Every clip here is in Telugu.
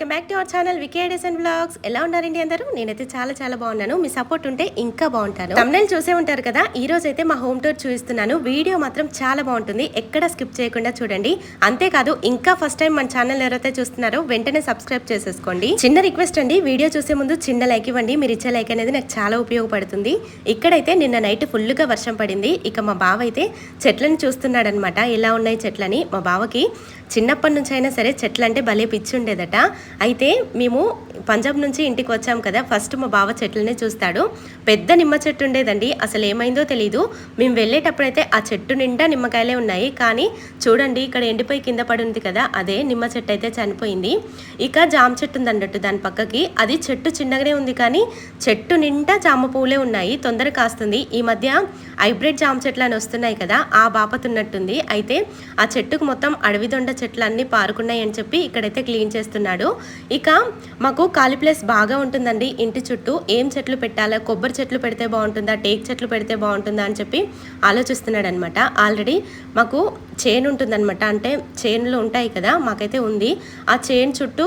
Welcome back to our channel వికేడెస్ and blogs ఎలా ఉన్నారండి అందరూ? నేనైతే చాలా చాలా బాగున్నాను. మీ సపోర్ట్ ఉంటే ఇంకా బాగుంటాను. తమిళ చూసే ఉంటారు కదా ఈ రోజు అయితే మా హోమ్ టూర్ చూపిస్తున్నాను. వీడియో మాత్రం చాలా బాగుంటుంది. ఎక్కడ స్కిప్ చేయకుండా చూడండి. అంతేకాదు ఇంకా ఫస్ట్ టైం మన ఛానల్ ఎవరైతే చూస్తున్నారో వెంటనే సబ్స్క్రైబ్ చేసేసుకోండి. చిన్న రిక్వెస్ట్ అండి వీడియో చూసే ముందు చిన్న లైక్ ఇవ్వండి. మీరు ఇచ్చే లైక్ అనేది నాకు చాలా ఉపయోగపడుతుంది. ఇక్కడైతే నిన్న నైట్ ఫుల్గా వర్షం పడింది. ఇక మా బావ అయితే చెట్లను చూస్తున్నాడు అనమాట ఎలా ఉన్నాయి చెట్లని? మా బావకి చిన్నప్పటి నుంచి అయినా సరే చెట్లంటే భలే పిచ్చి ఉండేదట. అయితే మేము పంజాబ్ నుంచి ఇంటికి వచ్చాం కదా ఫస్ట్ మా బావ చెట్లనే చూస్తాడు. పెద్ద నిమ్మ చెట్టు ఉండేదండి అసలు ఏమైందో తెలీదు. మేము వెళ్ళేటప్పుడైతే ఆ చెట్టు నిండా నిమ్మకాయలే ఉన్నాయి కానీ చూడండి ఇక్కడ ఎండిపోయి కింద పడి ఉంది కదా అదే నిమ్మ చెట్టు అయితే చనిపోయింది. ఇక జామ చెట్టు ఉంది అన్నట్టు దాని పక్కకి. అది చెట్టు చిన్నగానే ఉంది కానీ చెట్టు నిండా జామ పువ్వులే ఉన్నాయి తొందర కాస్తుంది. ఈ మధ్య హైబ్రిడ్ జామ చెట్లు అని వస్తున్నాయి కదా ఆ బాపతున్నట్టుంది అయితే ఆ చెట్టుకు మొత్తం అడవి దొండ చెట్లు అన్నీ పారుకున్నాయి అని చెప్పి ఇక్కడైతే క్లీన్ చేస్తున్నాడు. ఇక మాకు ఖాళీ ప్లేస్ బాగా ఉంటుందండి. ఇంటి చుట్టూ ఏం చెట్లు పెట్టాలా కొబ్బరి చెట్లు పెడితే బాగుంటుందా టేక్ చెట్లు పెడితే బాగుంటుందా అని చెప్పి ఆలోచిస్తున్నాడు అనమాట ఆల్రెడీ మాకు చేను ఉంటుందన్నమాట అంటే చేనులు ఉంటాయి కదా మాకైతే ఉంది. ఆ చేను చుట్టూ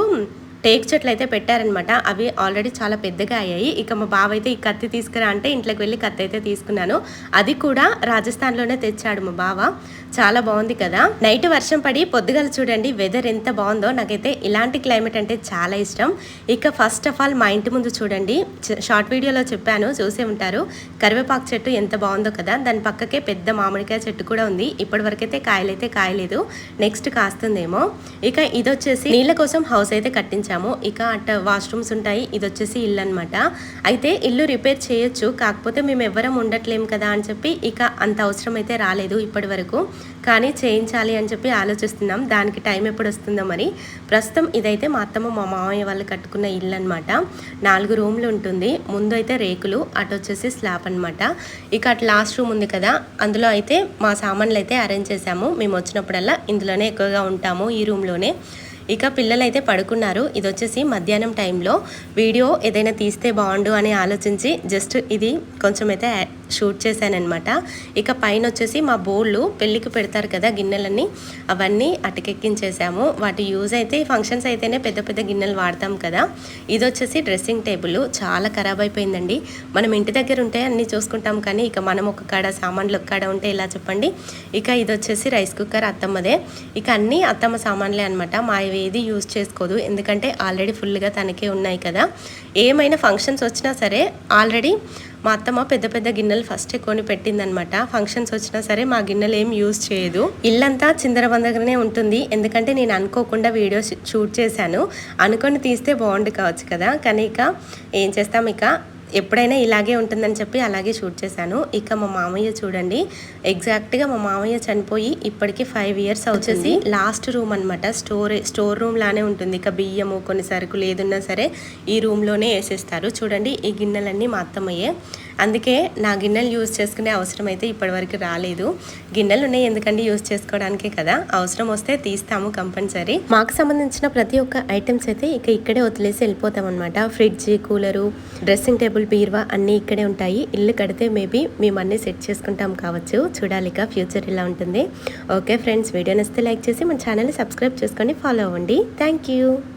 టేక్ చెట్లు అయితే పెట్టారనమాట. అవి ఆల్రెడీ చాలా పెద్దగా అయ్యాయి. ఇక మా బావ అయితే ఈ కత్తి తీసుకురా అంటే ఇంట్లోకి వెళ్ళి కత్తి అయితే తీసుకున్నాను. అది కూడా రాజస్థాన్లోనే తెచ్చాడు మా బావ. చాలా బాగుంది కదా. నైట్ వర్షం పడి పొద్దుగల చూడండి వెదర్ ఎంత బాగుందో నాకైతే ఇలాంటి క్లైమేట్ అంటే చాలా ఇష్టం. ఇక ఫస్ట్ ఆఫ్ ఆల్ మా ఇంటి ముందు చూడండి షార్ట్ వీడియోలో చెప్పాను చూసే ఉంటారు. కరివేపాకు చెట్టు ఎంత బాగుందో కదా. దాని పక్కకే పెద్ద మామిడికాయ చెట్టు కూడా ఉంది. ఇప్పటివరకైతే కాయలైతే కాయలేదు. నెక్స్ట్ కాస్తుందేమో. ఇక ఇది వచ్చేసి నీళ్ళ కోసం హౌస్ అయితే కట్టించాము ఇక అట్ట వాష్రూమ్స్ ఉంటాయి. ఇది వచ్చేసి ఇల్లు అనమాట అయితే ఇల్లు రిపేర్ చేయొచ్చు. కాకపోతే మేము ఎవ్వరం ఉండట్లేం కదా అని చెప్పి ఇక అంత అవసరం అయితే రాలేదు ఇప్పటి వరకు. కానీ చేయించాలి అని చెప్పి ఆలోచిస్తున్నాం. దానికి టైం ఎప్పుడు వస్తుందో మరి. ప్రస్తుతం ఇదైతే మా అత్తమ్మ మా మామయ్య వాళ్ళు కట్టుకున్న ఇల్లు అనమాట నాలుగు రూమ్లు ఉంటుంది. ముందు అయితే రేకులు అటు వచ్చేసి స్లాబ్ అనమాట ఇక అటు లాస్ట్ రూమ్ ఉంది కదా అందులో అయితే మా సామాన్లు అయితే అరేంజ్ చేసాము మేము వచ్చినప్పుడల్లా ఇందులోనే ఎక్కువగా ఉంటాము ఈ రూమ్లోనే. ఇక పిల్లలైతే పడుకున్నారు. ఇది వచ్చేసి మధ్యాహ్నం టైంలో. వీడియో ఏదైనా తీస్తే బాగుండు అని ఆలోచించి జస్ట్ ఇది కొంచెం అయితే షూట్ చేశానమాట ఇక పైన వచ్చేసి మా బోళ్ళు పెళ్ళికి పెడతారు కదా గిన్నెలన్నీ అవన్నీ అటకెక్కించేసాము. వాటి యూజ్ అయితే ఫంక్షన్స్ అయితేనే పెద్ద పెద్ద గిన్నెలు వాడతాం కదా. ఇది వచ్చేసి డ్రెస్సింగ్ టేబుల్. చాలా ఖరాబ్ అయిపోయిందండి. మనం ఇంటి దగ్గర ఉంటే అన్నీ చూసుకుంటాం కానీ ఇక మనం ఒక కాడ సామాన్లు ఒక కాడ ఉంటే ఇలా చెప్పండి? ఇక ఇది వచ్చేసి రైస్ కుక్కర్ అత్తమ్మదే. ఇక అన్నీ అత్తమ్మ సామాన్లే అనమాట మా ఏది యూజ్ చేసుకోదు. ఎందుకంటే ఆల్రెడీ ఫుల్గా తనకే ఉన్నాయి కదా. ఏమైనా ఫంక్షన్స్ వచ్చినా సరే ఆల్రెడీ మా అత్తమ్మ పెద్ద పెద్ద గిన్నెలు ఫస్టే కొని పెట్టిందనమాట ఫంక్షన్స్ వచ్చినా సరే మా గిన్నెలు ఏం యూజ్ చేయదు. ఇల్లంతా చిందరబందగానే ఉంటుంది. ఎందుకంటే నేను అనుకోకుండా వీడియో షూట్ చేశాను. అనుకొని తీస్తే బాగుండు కావచ్చు కదా. కానీ ఇక ఏం చేస్తాం ఇక? ఎప్పుడైనా ఇలాగే ఉంటుందని చెప్పి అలాగే షూట్ చేశాను. ఇక మా మామయ్య చూడండి ఎగ్జాక్ట్గా మా మామయ్య చనిపోయి ఇప్పటికి ఫైవ్ ఇయర్స్ వచ్చేసి లాస్ట్ రూమ్ అనమాట స్టోరే స్టోర్ రూమ్ లానే ఉంటుంది. ఇక బియ్యము కొన్ని సరుకులు ఏదున్నా సరే ఈ రూమ్లోనే వేసేస్తారు. చూడండి ఈ గిన్నెలన్నీ మా అత్తమ్మయ్యే. అందుకే నా గిన్నెలు యూజ్ చేసుకునే అవసరం అయితే ఇప్పటివరకు రాలేదు. గిన్నెలు ఉన్నాయి ఎందుకంటే యూజ్ చేసుకోవడానికే కదా? అవసరం వస్తే తీస్తాము కంపల్సరీ. మాకు సంబంధించిన ప్రతి ఒక్క ఐటమ్స్ అయితే ఇక ఇక్కడే వదిలేసి వెళ్ళిపోతాం అనమాట ఫ్రిడ్జ్ కూలరు డ్రెస్సింగ్ టేబుల్ బీర్వా అన్నీ ఇక్కడే ఉంటాయి. ఇల్లు కడితే మేబీ మేము అన్నీ సెట్ చేసుకుంటాం కావచ్చు. చూడాలి ఇక ఫ్యూచర్ ఇలా ఉంటుంది. ఓకే ఫ్రెండ్స్ వీడియో నచ్చితే లైక్ చేసి మన ఛానల్ని సబ్స్క్రైబ్ చేసుకొని ఫాలో అవ్వండి. Thank you.